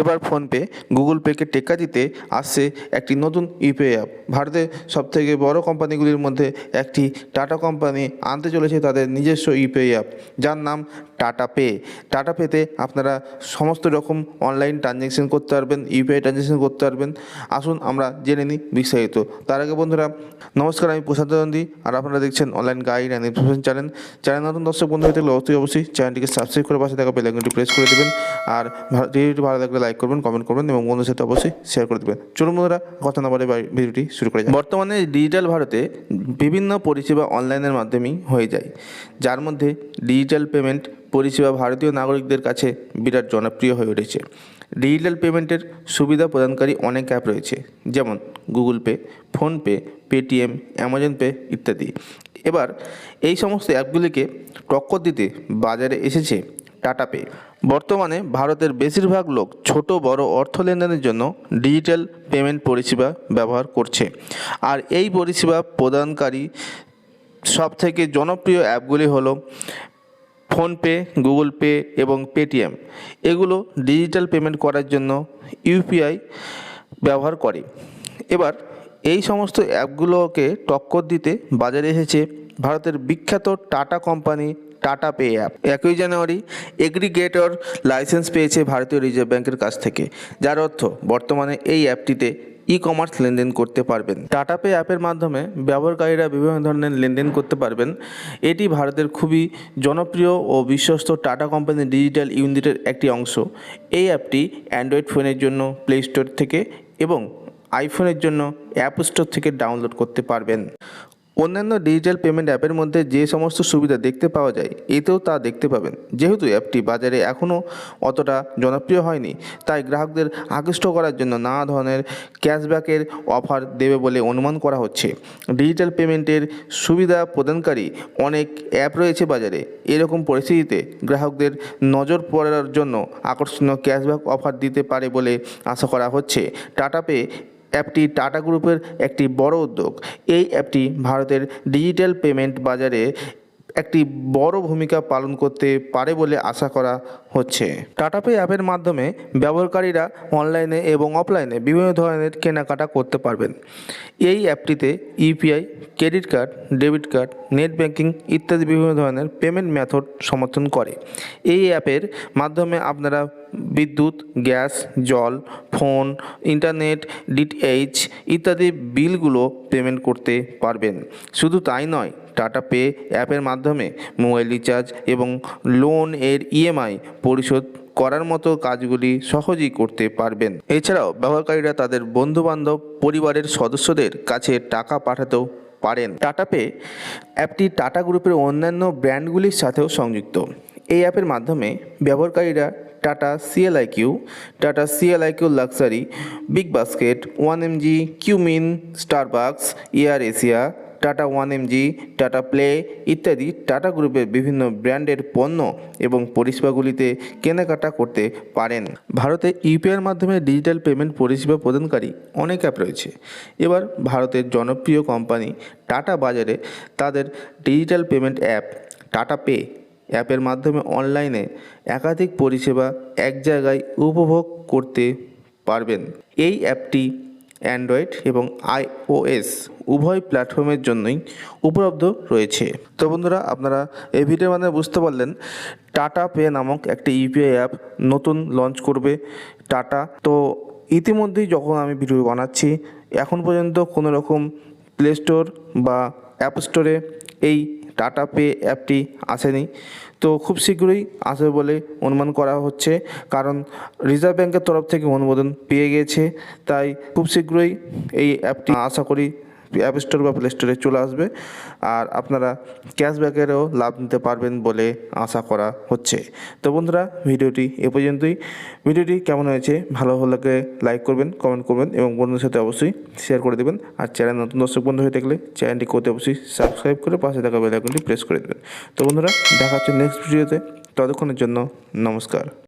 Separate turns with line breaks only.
এবার PhonePe Google পেকে টেক্কা দিতে আসছে একটি নতুন ইউপিআই অ্যাপ। ভারতের সবথেকে বড় কোম্পানিগুলির মধ্যে একটি টাটা কোম্পানি আনতে চলেছে তাদের নিজস্ব ইউপিআই অ্যাপ, যার নাম টাটা পে। টাটা পেতে আপনারা সমস্ত রকম অনলাইন ট্রানজ্যাকশন করতে পারবেন ইউপিআই ট্রানজ্যাকশন করতে পারবেন। আসুন আমরা জেনে নিই বিস্তারিত। তার আগে বন্ধুরা, নমস্কার, আমি প্রশান্ত নন্দী আর আপনারা দেখছেন online guide and information channel. Channel নতুন দর্শক বন্ধু হয়ে থাকলে অবশ্যই অবশ্যই চ্যানেলটিকে সাবস্ক্রাইব করে পাশে থাকা বেলাইকনটি প্রেস করে দেবেন। আর ভালো লাগলে লাইক করবেন কমেন্ট করবেন এবং বন্ধুদের সাথে অবশ্যই শেয়ার করে দেবেন। চলুন বন্ধুরা, কথা না বলে ভিডিওটি শুরু করে। বর্তমানে ডিজিটাল ভারতে বিভিন্ন পরিষেবা অনলাইনের মাধ্যমেই হয়ে যায়। যার মধ্যে ডিজিটাল পেমেন্ট পরিষেবা ভারতীয় নাগরিকদের কাছে বিরাট জনপ্রিয় হয়ে উঠেছে। ডিজিটাল পেমেন্টের সুবিধা প্রদানকারী অনেক অ্যাপ রয়েছে, যেমন Google Pay PhonePe Paytm Amazon Pay ইত্যাদি। এবার এই সমস্ত অ্যাপগুলিকে টক্কর দিতে বাজারে এসেছে টাটা পে। বর্তমানে ভারতের বেশিরভাগ লোক ছোট, বড় অর্থ লেনদেনের জন্য ডিজিটাল পেমেন্ট পরিষেবা ব্যবহার করছে। আর এই পরিষেবা প্রদানকারী সব থেকে জনপ্রিয় অ্যাপগুলি হলো ফোনপে, গুগল পে এবং পেটিএম। এগুলো ডিজিটাল পেমেন্ট করার জন্য ইউপিআই ব্যবহার করে। এবার এই সমস্ত অ্যাপগুলোকে টক্কর দিতে বাজারে এসেছে ভারতের বিখ্যাত Tata company Tata pay app. একই জানুয়ারি এগ্রিগেটর লাইসেন্স পেয়েছে ভারতীয় রিজার্ভ ব্যাংকের কাছ থেকে। যার অর্থ, বর্তমানে এই অ্যাপটিতে ই কমার্স লেনদেন করতে পারবেন। টাটা পে অ্যাপের মাধ্যমে ব্যবহারকারীরা বিভিন্ন ধরনের লেনদেন করতে পারবেন। এটি ভারতের খুবই জনপ্রিয় ও বিশ্বস্ত টাটা কোম্পানির ডিজিটাল ইউনিটের একটি অংশ। এই অ্যাপটি অ্যান্ড্রয়েড ফোনের জন্য প্লে স্টোর থেকে এবং আইফোনের জন্য অ্যাপ স্টোর থেকে ডাউনলোড করতে পারবেন। অন্যান্য ডিজিটাল পেমেন্ট অ্যাপের মধ্যে যে সমস্ত সুবিধা দেখতে পাওয়া যায়, এতেও তা দেখতে পাবেন। যেহেতু অ্যাপটি বাজারে এখনও অতটা জনপ্রিয় হয়নি, তাই গ্রাহকদের আকৃষ্ট করার জন্য নানা ধরনের ক্যাশব্যাকের অফার দেবে বলে অনুমান করা হচ্ছে। ডিজিটাল পেমেন্টের সুবিধা প্রদানকারী অনেক অ্যাপ রয়েছে বাজারে। এরকম পরিস্থিতিতে গ্রাহকদের নজর পড়ার জন্য আকর্ষণীয় ক্যাশব্যাক অফার দিতে পারে বলে আশা করা হচ্ছে। টাটা পে অ্যাপটি টাটা গ্রুপের একটি বড় উদ্যোগ। এই অ্যাপটি ভারতের ডিজিটাল পেমেন্ট বাজারে একটি বড় ভূমিকা পালন করতে পারে বলে আশা করা হচ্ছে। টাটা পে অ্যাপের মাধ্যমে ব্যবহারকারীরা অনলাইনে এবং অফলাইনে বিভিন্ন ধরনের কেনাকাটা করতে পারবেন। এই অ্যাপটিতে UPI credit card, debit card, net banking ইত্যাদি বিভিন্ন ধরনের পেমেন্ট মেথড সমর্থন করে। এই অ্যাপের মাধ্যমে আপনারা বিদ্যুৎ, গ্যাস, জল, ফোন, ইন্টারনেট, ডিটিএইচ ইত্যাদি বিলগুলো পেমেন্ট করতে পারবেন। শুধু তাই নয় টাটা পে অ্যাপের মাধ্যমে মোবাইল রিচার্জ এবং লোন এর ইএমআই পরিশোধ করার মতো কাজগুলি সহজেই করতে পারবেন। এছাড়াও ব্যবহারকারীরা তাদের বন্ধুবান্ধব পরিবারের সদস্যদের কাছে টাকা পাঠাতেও পারেন। টাটা পে অ্যাপটি টাটা গ্রুপের অন্যান্য ব্র্যান্ডগুলির সাথেও সংযুক্ত। এই অ্যাপের মাধ্যমে ব্যবহারকারীরা Tata CLI Q Tata CLI Q luxury BigBasket one MG Qmin Starbucks AirAsia Tata one MG Tata Play ইত্যাদি টাটা গ্রুপের বিভিন্ন ব্র্যান্ডের পণ্য এবং পরিষেবাগুলিতে কেনাকাটা করতে পারেন। ভারতে ইউপিআইয়ের মাধ্যমে ডিজিটাল পেমেন্ট পরিষেবা প্রদানকারী অনেক অ্যাপ রয়েছে। এবার ভারতের জনপ্রিয় কোম্পানি টাটা বাজারে তাদের digital payment app Tata pay অ্যাপের মাধ্যমে অনলাইনে একাধিক পরিষেবা এক জায়গায় উপভোগ করতে পারবেন। এই অ্যাপটি অ্যান্ড্রয়েড এবং আইওএস উভয় প্ল্যাটফর্মের জন্যই উপলব্ধ রয়েছে। তো বন্ধুরা, আপনারা এই ভিডিওর মাধ্যমে বুঝতে পারলেন, টাটা পে নামক একটি ইউপিআই অ্যাপ নতুন লঞ্চ করবে টাটা। তো ইতিমধ্যেই যখন আমি ভিডিও বানাচ্ছি, এখন পর্যন্ত কোনো রকম প্লে স্টোর বা অ্যাপ স্টোরে এই টাটা পে অ্যাপটি আসেনি। তো খুব শীঘ্রই আসবে বলে অনুমান করা হচ্ছে। কারণ রিজার্ভ ব্যাংকের তরফ থেকে অনুমোদন পেয়ে গেছে। তাই খুব শীঘ্রই এই অ্যাপটি আশা করি অ্যাপ স্টোর বা প্লে স্টোরে চলে আসবে। আর আপনারা ক্যাশব্যাকেরও লাভ নিতে পারবেন বলে আশা করা হচ্ছে। তো বন্ধুরা, ভিডিওটি এ পর্যন্তই। ভিডিওটি কেমন হয়েছে? ভালো হলে লাইক করবেন কমেন্ট করবেন এবং বন্ধুদের সাথে অবশ্যই শেয়ার করে দেবেন। আর চ্যানেল নতুন দর্শক বন্ধু হয়ে থাকলে চ্যানেলটি করতে অবশ্যই সাবস্ক্রাইব করে পাশে থাকা বেল আইকনটি প্রেস করে দেবেন। তো বন্ধুরা, দেখা হচ্ছে নেক্সট ভিডিওতে। ততক্ষণের জন্য নমস্কার।